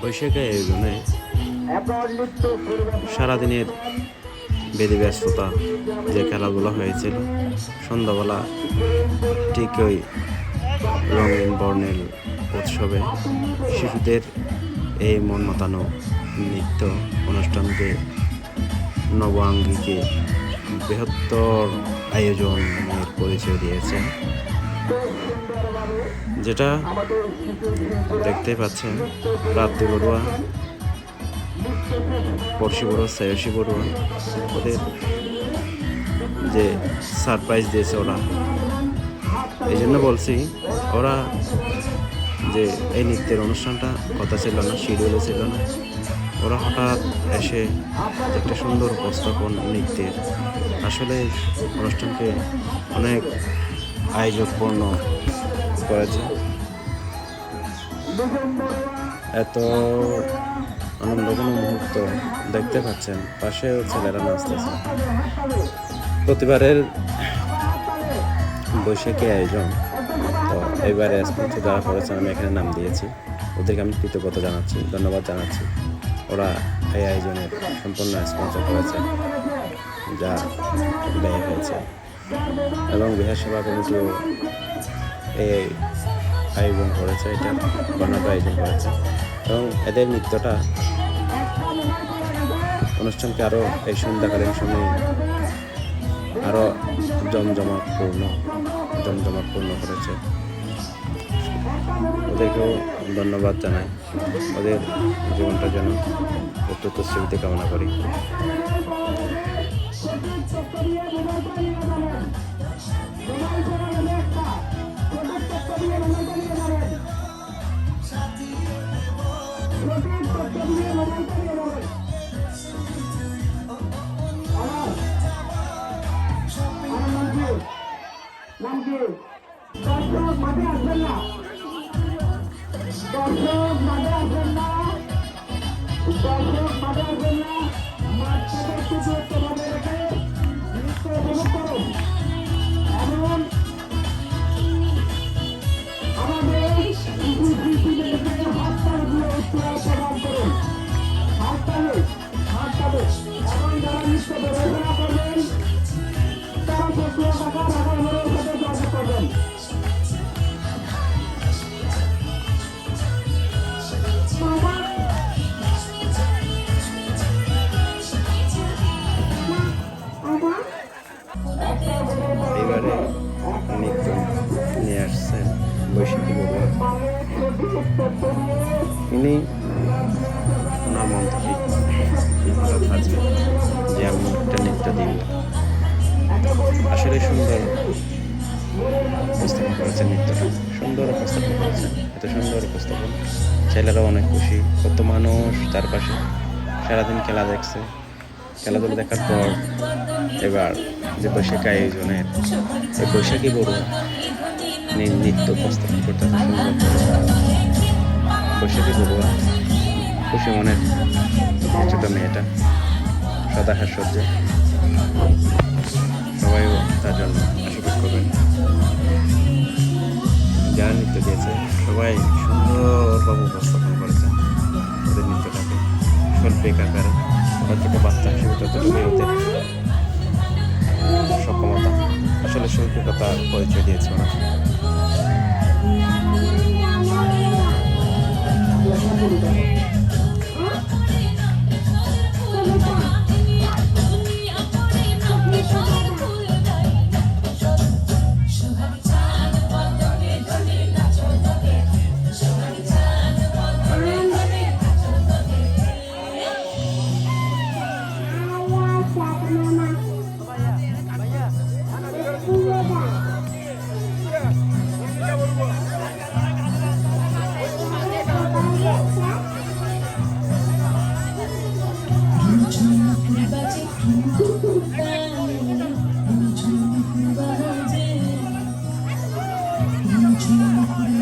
বৈশাখী আয়োজনে সারাদিনের বেদে ব্যস্ততা যে খেলাধুলা হয়েছিল। সন্ধ্যাবেলা ঠিক ওই রঙিন বর্ণের উৎসবে শিশুদের এই মন মাতানো নৃত্য অনুষ্ঠানকে নবাঙ্গিকে বৃহত্তর আয়োজনের পরিচয় দিয়েছে। যেটা দেখতে পাচ্ছেন, রাত্রি বড়ুয়া পড়শি বড়ুয়া, শ্রেয়সী বড়ুয়া, ওদের যে সারপ্রাইজ দিয়েছে ওরা। এই জন্য বলছি, ওরা যে এই নৃত্যের অনুষ্ঠানটা কথা ছিল না শিডিউলে ছিল না, ওরা হঠাৎ এসে একটা সুন্দর উপস্থাপন নৃত্যের। আসলে অনুষ্ঠানকে অনেক আয়োজকপূর্ণ করেছে। এত আনন্দঘন মুহূর্ত দেখতে পাচ্ছেন পাশেও ছেলেরা নাচতেছে। প্রতিবারের বৈশাখী আয়োজন। তো এবারে স্পন্সর যারা করেছেন, আমি এখানে নাম দিয়েছি। ওদেরকে আমি কৃতজ্ঞতা জানাচ্ছি, ধন্যবাদ জানাচ্ছি। ওরা এই আয়োজনের সম্পূর্ণ স্পন্সর করেছে, যা ব্যয় হয়েছে। এবং বিহার সেবা কমিটিও এই আয়োজন করেছে, এটা বর্ণাঢ্য আয়োজন করেছে। এবং এদের নৃত্যটা অনুষ্ঠানকে আরও এই সন্ধ্যাকালীন সময়ে আরও জমজমাটপূর্ণ জমজমাটপূর্ণ করেছে। ওদেরকেও ধন্যবাদ জানাই। ওদের জীবনটা যেন অত্যন্ত স্মৃতি কামনা করি। দর্শক মাঠে আসবেন না দর্শক মাঠে আসবেন না মাঠ থেকে একটু দূরত্ব বজায় রেখে নৃত্য উপভোগ করুন ইনি ওনার মন্ত্রী আছে যে আমি একটা নৃত্য দিব আসলে সুন্দর উপস্থাপন করেছেন নৃত্যটা। সুন্দর উপস্থাপন করেছেন। এত সুন্দর উপস্থাপন। ছেলেরাও অনেক খুশি। কত মানুষ চারপাশে সারাদিন খেলা দেখছে। খেলাধুলা দেখার পর এবার যে বৈশাখ আয়োজনের এই বৈশাখী বড় নৃত্য উপস্থাপন করতে সুন্দর। বৈশাখী বড়ুয়া খুশি মনের ছোট মেয়েটা, সদা হাস্যর্য সবাইও তার জন্য আশীর্বাদ করবেন। যারা নৃত্য দিয়েছে, সবাই সুন্দরভাবে উপস্থাপন করেছেন ওদের নৃত্যটাকে। শৈল্পিক আকারে ওরা ছোটো বাচ্চা হিসেবে ততটুকুই ওদের সক্ষমতা। আসলে শৈল্পিকতার পরিচয় দিয়েছে ওরা।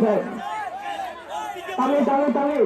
Tabi, tabi, tabi.